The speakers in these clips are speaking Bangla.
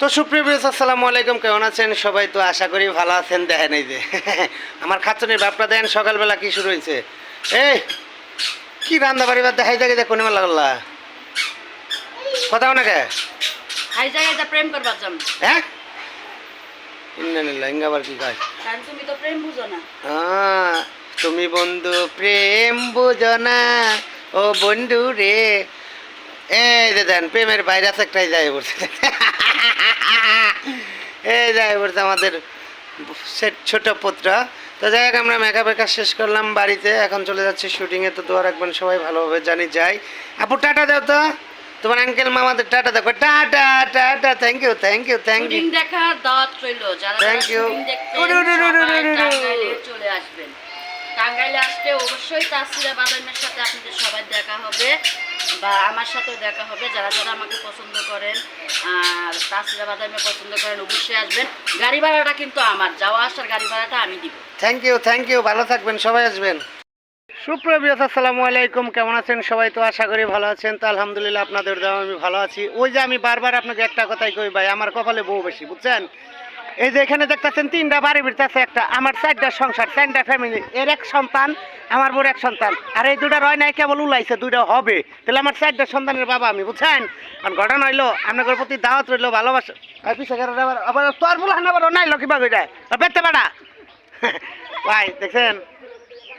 তো সুপ্রিয় আসসালামু আলাইকুম কেমন আছেন? সবাই তো আশা করি ভালো আছেন। দেখেন এই যে আমার খাচ্ছনির বাপটা দেন সকালবেলা কি শুরু হয়েছে? এই কি রান্না বাড়ি বা দেখাই দেখে দেখো নিমা লাগলা কথা ওনাকে হাই জায়গায় প্রেম করবার জন্য। হ্যাঁ? ইঙ্গাবার কি তুমি তো প্রেম বুঝো না। আহ, তুমি বন্ধু প্রেম বুঝো না। ও বন্ধু রে। এই যে দেন প্রেমের ভাইরাস একটাই যায় পড়ছে এই ড্রাইভার তো আমাদের ছোট পুত্র। তো যাই হোক আমরা মেকআপ একা শেষ করলাম বাড়িতে এখন চলে যাচ্ছি শুটিংয়ে তো দোয়া রাখবেন সবাই ভালোভাবে জানি যাই। আপু টাটা দাও তো। তোমার আঙ্কেল মামাদের টাটা দেখো tata tata thank you thank you thank you দেখা দেখার দাওয়াত রইল। যারা থ্যাংক। টাঙ্গাইলে চলে আসবেন। টাঙ্গাইলে আসলে অবশ্যই তাসিরা বাদামের সাথে আপনাদের সবাই দেখা হবে বা আমার সাথেও দেখা হবে। যারা যারা আমাকে পছন্দ করেন, আর তাসিরা বাদামে পছন্দ করেন, অবশ্যই আসবেন। গাড়ি ভাড়াটা কিন্তু আমার। যাওয়া আসার গাড়ি ভাড়াটা আমি দিব। থ্যাংক ইউ থ্যাংক ইউ ভালো থাকবেন, সবাই আসবেন। সুপ্রবিয়ত আসসালামু আলাইকুম। কেমন আছেন সবাই? তো আশা করি ভালো আছেন। তো আলহামদুলিল্লাহ আপনাদের দেওয়া আমি ভালো আছি। ওই যে আমি বারবার আপনাকে একটা কথাই কই ভাই, আমার কপালে বউ বেশি, বুঝছেন? এই যে এখানে দেখতেছেন তিনটা বাড়ি বিড়তেছে একটা, আমার চারটা সংসার, চারটা ফ্যামিলি এর এক সন্তান, আমার বড় এক সন্তান। আর এই দুটা রয় নাই, কেবল উলাইছে, দুইটা হবে। তাহলে আমার চারটা সন্তানের বাবা আমি, বুঝছেন? আর ঘটনা হইল, আপনাদের প্রতি দাওয়াত রইল, ভালোবাসা। আর গেলে আবার আবার ভাই, দেখছেন?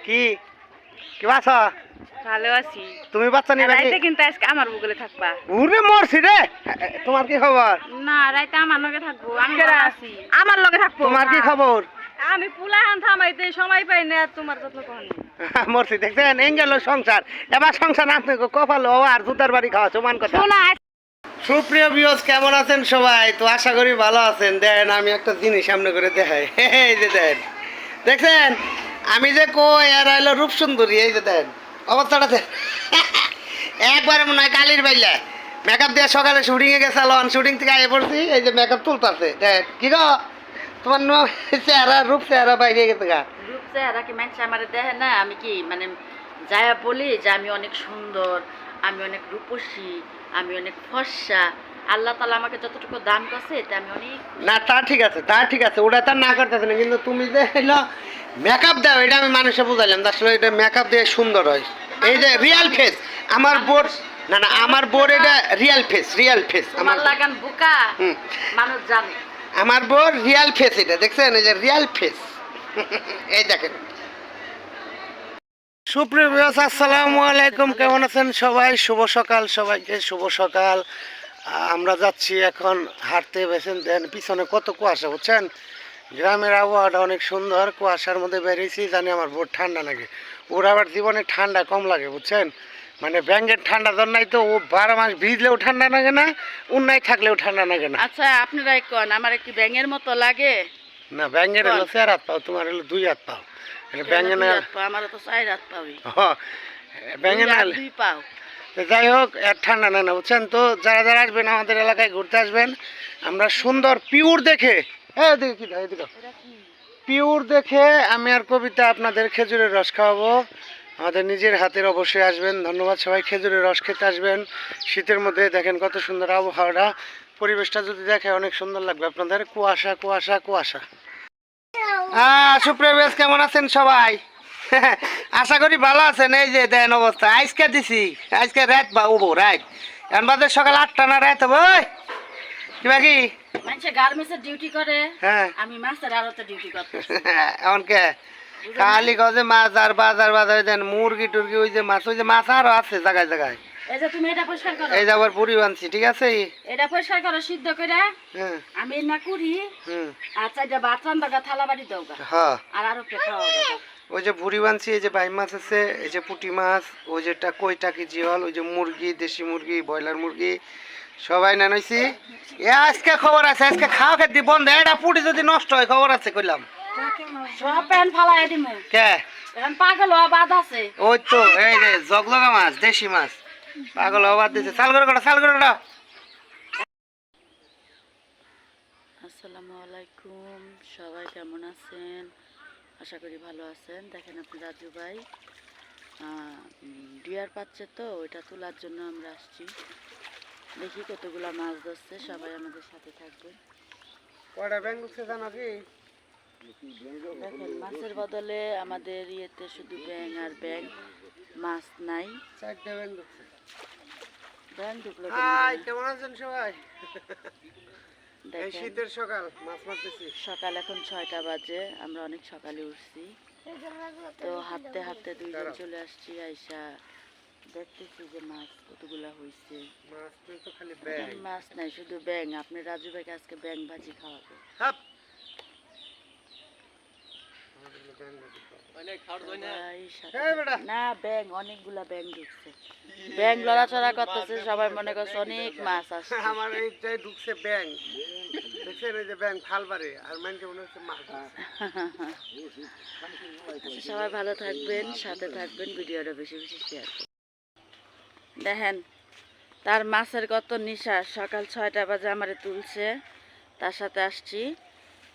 কি? কি বাছা? ভালো আছি। তুমি বাচ্চা নিবে রাইতে কিন্তু আজকে আমার বুগলে থাকবা। উরে মরছি রে। তোমার কি খবর? না রাইতে আমার লগে থাকব। আমি আছি। আমার লগে থাকব? তোমার কি খবর? আমি পুলাহান থামাইতে সময় পাই না তোমার যত্ন কখন মরছি দেখছেন? এঙ্গেল সংসার। এবার সংসার আপনি কপাল ও আর জুতার বাড়ি খাওয়া সমান কথা। সুপ্রিয় বিয়স কেমন আছেন সবাই? তো আশা করি ভালো আছেন। দেন আমি একটা জিনিস সামনে করে দেখাই। এই যে দেন। দেখছেন? আমি যে কই আর হইল রূপ সুন্দরী এই যে দেন অবস্থাটা দেন। একবারে মনে হয় কালির বাইলা। মেকআপ দিয়ে সকালে শুটিং এ গেছিলাম শুটিং থেকে আগে পড়ছি এই যে মেকআপ তুলতাছে। দেখ কি গো? তোমার ন- চেহারা রূপ চেহারা বাইরে গেছে গা। রূপ চেহারা কি মানুষ আমার দেখে না? আমি কি মানে যায়া বলি যে আমি অনেক সুন্দর আমি অনেক রূপসী আমি অনেক ফর্সা। আল্লাহ তালা আমাকে যতটুকু দান করছে এতে আমি অনেক না তা ঠিক আছে তা ঠিক আছে ওটা তার না করতেছে না কিন্তু তুমি যে হলো মেকআপ দাও এটা আমি মানুষে বুঝাইলাম আসলে এটা মেকআপ দিয়ে সুন্দর হয়। এই যে রিয়েল ফেস আমার বোর না না আমার বোর এটা রিয়েল ফেস রিয়েল ফেস আমার লাগান বোকা মানুষ জানে। আমার বোর রিয়েল ফেস এটা দেখছেন? এই যে রিয়েল ফেস এই দেখেন। সুপ্রিয় আসসালামু আলাইকুম কেমন আছেন সবাই? শুভ সকাল সবাইকে শুভ সকাল। আমরা যাচ্ছি এখন হাঁটতে বেছেন দেন পিছনে কত কুয়াশা বুঝছেন? গ্রামের আবহাওয়াটা অনেক সুন্দর কুয়াশার মধ্যে বেরিয়েছি জানি আমার বহুত ঠান্ডা লাগে। ওর আবার জীবনে ঠান্ডা কম লাগে বুঝছেন? মানে ব্যাঙ্গের ঠান্ডা ধর নাই তো ও বারো মাস ভিজলেও ঠান্ডা লাগে না উন্নায় থাকলেও ঠান্ডা লাগে না। আচ্ছা আপনারাই কন আমার একটি ব্যাঙের মতো লাগে? না ব্যাঙ্গের হলো। চার হাত পাও তোমার হলো দুই হাত পাও। না আমার তো চাই রাত পাবি হ, ব্যাঙ্গে না দুই পাও। যাই হোক এর ঠান্ডা না না বুঝছেন? তো যারা যারা আসবেন আমাদের এলাকায় ঘুরতে আসবেন আমরা সুন্দর পিওর দেখে এদিকে কি দাও, এদিকে। পিওর দেখে আমি আর কবিতা আপনাদের খেজুরের রস খাওয়াবো। আমাদের নিজের হাতের অবশ্যই আসবেন। ধন্যবাদ সবাই খেজুরের রস খেতে আসবেন। শীতের মধ্যে দেখেন কত সুন্দর আবহাওয়াটা। পরিবেশটা যদি দেখে অনেক সুন্দর লাগবে আপনাদের। কুয়াশা কুয়াশা কুয়াশা। হ্যাঁ সুপ্রবেশ কেমন আছেন সবাই? আশা করি ভালো আছেন। এই যে দেন অবস্থা। আজকে দিছি। আজকে রাত বা উবো রাত। এখন বাজে সকাল আটটা না রাত হবে কিবা কি মানুষে গার্মেন্টসের ডিউটি করে হ্যাঁ। আমি মাছের আড়তে ডিউটি এমন কে? খালি গজে মাছ আর বাজার বাজার দেন মুরগি টুরগি ওই যে মাছ ওই যে মাছ আরও আছে জায়গায় জায়গায় এই যে তুমি এটা পরিষ্কার করো। এই যে আবার পুরি বানছি ঠিক আছে? এটা পরিষ্কার করো সিদ্ধ করে হ্যাঁ। আমি না করি ভাত রান্না থালা বাড়ি দাও হ্যাঁ আর আরও খাওয়া ওই যে ভুড়ি বানছি এই যে বাই মাছ আছে এই যে পুঁটি মাছ ওই যে টা কই টাকি জিওল ওই যে মুরগি দেশি মুরগি ব্রয়লার মুরগি সবাই না নইছি? এ আজকে খবর আছে আজকে খাওয়া খেতে বন্ধ এটা পুটি যদি নষ্ট হয় খবর আছে কইলাম। সব প্যান ফালাই দিমু কে? এখন পাগল হওয়া বাদ আছে। ওই তো এই যে জগলগা মাছ দেশি মাছ। পাগল অবাদ দিছে। চাল করে কটা চাল করে কটা। আসসালামু আলাইকুম সবাই কেমন আছেন? আশা করি ভালো আছেন। দেখেন আপনি রাজু ভাই। ডিয়ার পাচ্ছে তো ওইটা তোলার জন্য আমরা আসছি। দেখি কতগুলা মাছ ধরছে সবাই আমাদের সাথে থাকবে। কয়টা ব্যাংক ঢুকছে জানো কি দেখেন মাছের বদলে আমাদের ইয়েতে শুধু ব্যাং আর ব্যাং মাছ নাই। চারটা ব্যাংক ঢুকছে ব্যাং ঢুকলো হাই কেমন আছেন সবাই? এই শীতের সকাল মাছ মারতেছি। সকাল এখন ছয়টা বাজে আমরা অনেক সকালে উঠছি। তো হাঁটতে হাঁটতে দুইজন চলে আসছি আইসা দেখতেছি যে মাছ কতগুলা হয়েছে মাছ তো খালি ব্যাংক মাছ নাই শুধু ব্যাং আপনি রাজু ভাইকে আজকে ব্যাং ভাজি খাওয়াবে। সবাই সাথে এই বেটা। না ব্যাং অনেকগুলা ব্যাং ঢুকছে। ব্যাং লড়াচড়া করতেছে সবাই মনে করছে অনেক মাছ আসছে। আমার এইটাই ঢুকছে দেখছেন যে ফালবারে আর মানকে মনে হচ্ছে মাছ আচ্ছা, সবাই ভালো থাকবেন সাথে থাকবেন ভিডিওটা বেশি বেশি শেয়ার দেখেন তার মাছের কত নিশা। সকাল ছয়টা বাজে আমারে তুলছে তার সাথে আসছি।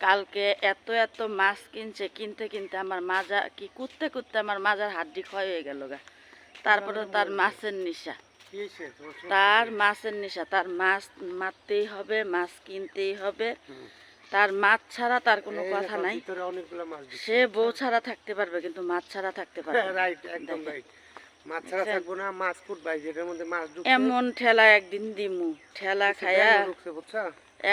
কালকে এত এত মাছ কিনছে কিনতে কিনতে আমার মাজা কি কুত্তে কুত্তে আমার মাজার হাড্ডি ক্ষয় হয়ে গেল গা। তারপরে তার মাছের নিশা? তার মাছের নেশা। তার মাছ মারতেই হবে মাছ কিনতেই হবে। তার মাছ ছাড়া তার কোনো কথা নাই। সে বউ ছাড়া থাকতে পারবে কিন্তু মাছ ছাড়া থাকতে পারবে রাইট একদম রাইট মাছ ছাড়া থাকব না মাছ ফুটবাই যেটার মধ্যে মাছ ঢুকছে। এমন ঠেলা একদিন দিমু ঠেলা খায়া ঢুকছে বুঝছ?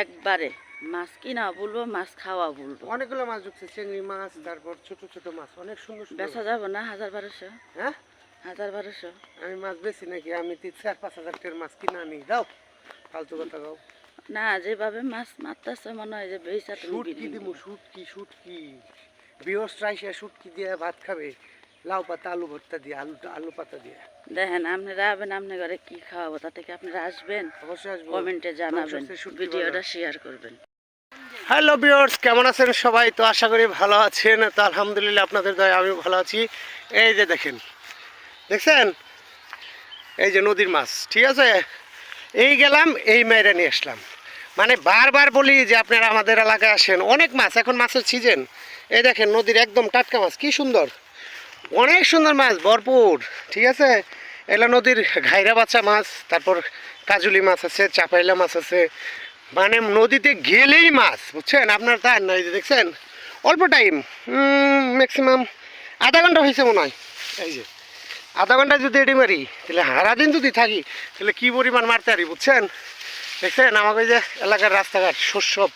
একবারে মাছ কিনা বলব মাছ খাওয়া বলব। অনেকগুলো মাছ ঢুকছে চিংড়ি মাছ তারপর ছোট ছোট মাছ অনেক সুন্দর বেচা। যাব না হাজার বারোশো? হ্যাঁ? হাজার বারোশো? আমি মাছ বেশি নাকি? আমি তিন চার পাঁচ হাজার টাকার মাছ কিনে আনি। দাও ফালতু কথা গাও না যেভাবে মাছ মারতেছে মনে হয় যে বেচা তুমি শুট কি বিক্রি দিমু শুট কি শুট কি বিয়স রাইসা শুট কি দিয়ে ভাত খাবে। লাউ পাতা আলু ভর্তা দিয়ে আলু আলু পাতা দিয়ে। দেখেন আপনারা আবেন আপনার ঘরে কি খাওয়াবো তা থেকে আপনারা আসবেন অবশ্যই আসব। কমেন্টে জানাবেন ভিডিওটা শেয়ার করবেন। হ্যালো বিয়ার্স কেমন আছেন সবাই? তো আশা করি ভালো আছেন তো আলহামদুলিল্লাহ আপনাদের দয়া আমি ভালো আছি। এই যে দেখেন দেখছেন? এই যে নদীর মাছ ঠিক আছে? এই গেলাম এই মেয়েরা নিয়ে আসলাম। মানে বারবার বলি যে আপনারা আমাদের এলাকায় আসেন। অনেক মাছ এখন মাছের সিজন এই দেখেন নদীর একদম টাটকা মাছ কি সুন্দর। অনেক সুন্দর মাছ, ভরপুর, ঠিক আছে? এলা নদীর ঘাইরা বাচ্চা মাছ, তারপর কাজুলি মাছ আছে, চাপাইলা মাছ আছে। মানে নদীতে গেলেই মাছ, বুঝছেন? আপনার তার না দেখছেন? অল্প টাইম ম্যাক্সিমাম আধা ঘণ্টা হয়েছে মনে হয়। এই যে, আধা ঘণ্টা যদি এটি মারি, তাহলে সারাদিন যদি থাকি, তাহলে কী পরিমাণ মারতে পারি, বুঝছেন? দেখছেন? আমাকে যে এলাকার রাস্তাঘাট, শস্য,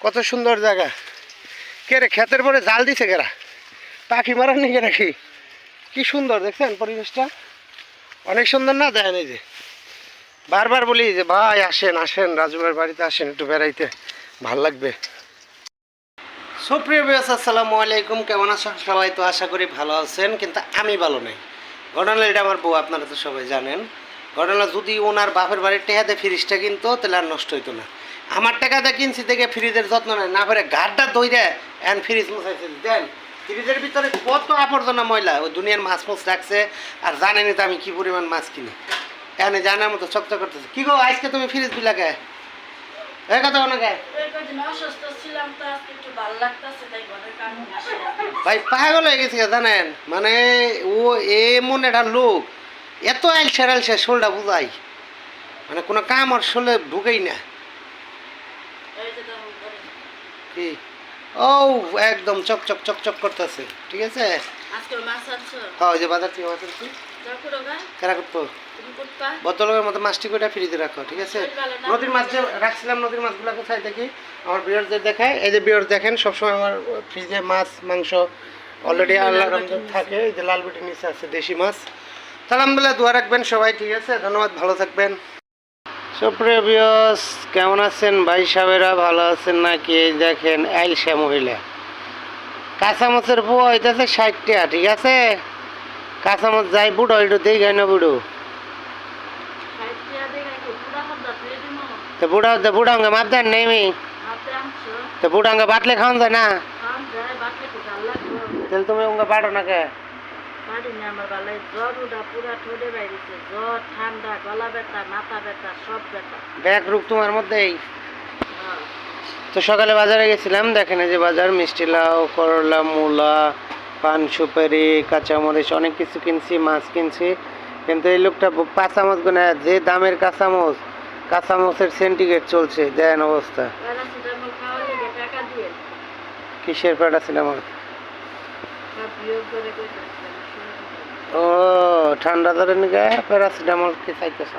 কত সুন্দর জায়গা। কে রে, ক্ষেতের পরে জাল দিছে কেরা? পাখি মারার নাকি নাকি? কি সুন্দর, দেখছেন পরিবেশটা? অনেক সুন্দর না দেখেন এই যে। বারবার বলি যে, ভাই, আসেন আসেন রাজুভাইয়ের বাড়িতে আসেন, একটু বেড়াইতে। ভালো লাগবে। সুপ্রিয় বিয়াস আসসালামু আলাইকুম। কেমন আছেন সবাই? তো আশা করি ভালো আছেন, কিন্তু আমি ভালো নেই। ঘটনা এটা আমার বউ, আপনারা তো সবাই জানেন। ঘটনা যদি ওনার বাপের বাড়ির টেহাতে ফ্রিজটা কিনতো, তাহলে আর নষ্ট হইতো না। আমার টাকাতে কিনছি দেখে ফ্রিজের যত্ন নেয়, না করে গাড়টা দইরে এন ফ্রিজ মশাইছে দেন ফ্রিজের ভিতরে কত আবর্জনা ময়লা ওই দুনিয়ার মাছ মাছ রাখছে আর জানেনি তো আমি কি পরিমাণ মাছ কিনি। এনে জানার মতো চকচক করতেছে। কি গো আজকে তুমি ফ্রিজ এই কথা ঘরের কাম ভাই পাগল হয়ে গেছে জানেন? মানে ও এমন একটা লোক এত আইলসে আইলসে শোলটা বুঝাই। মানে কোনো কাম আর শোলে ঢুকেই না। কি? ও একদম চক চক চক চক করতেছে ঠিক আছে? হ্যাঁ ওই যে বাজার থেকে মাছ আনছি। করো করতো তুমি মতো মাছটি করে ফ্রিজে রাখো ঠিক আছে? নদীর মাছ যে রাখছিলাম নদীর মাছগুলো কোথায় দেখি। আমার বিয়ারদের দেখায় এই যে বিয়ার দেখেন সবসময় আমার ফ্রিজে মাছ মাংস অলরেডি আল্লাহ থাকে। এই যে লাল বিটির নিচে আছে দেশি মাছ। তা আলহামদুলিল্লাহ দোয়া রাখবেন সবাই ঠিক আছে? ধন্যবাদ ভালো থাকবেন। সুপ্রিয় বিয়স কেমন আছেন? ভাই সাহেবেরা ভালো আছেন নাকি? এই দেখেন আইলসা মহিলা। কাঁচামচের পোয়া হইতেছে ষাট টাকা ঠিক আছে? কাঁচামচ যাই বুড়ো একটু দেই গাই না বুড়ো। তো বুড়া তো বুড়া মাপ দেন নেই তো বুড়া বাটলে খাওয়ান যায় না? তাহলে তুমি অঙ্গে বাড়ো না কে পারি না আমার বেলায় জ্বর উডা পুরা ঠোঁটে বাইরেছে। জ্বর ঠান্ডা গলা ব্যথা মাথা ব্যথা সব ব্যথা। ব্যাগ রূপ তোমার মধ্যেই? হ্যাঁ। তো সকালে বাজারে গেছিলাম দেখেন যে বাজার মিষ্টি লাউ করলা মূলা পান সুপারি কাঁচামরিচ অনেক কিছু কিনছি মাছ কিনছি। কিন্তু এই লোকটা কাঁচামচ গুনে যে দামের কাঁচামচ কাঁচামচের সেন্টিগ্রেড চলছে দেন অবস্থা। কিসের প্যারাসিটামল সব বিয়োগ করে কইতেছিলাম ও ঠান্ডা ধরে নিয়ে প্যারাসিটামল কি চাইতেছ?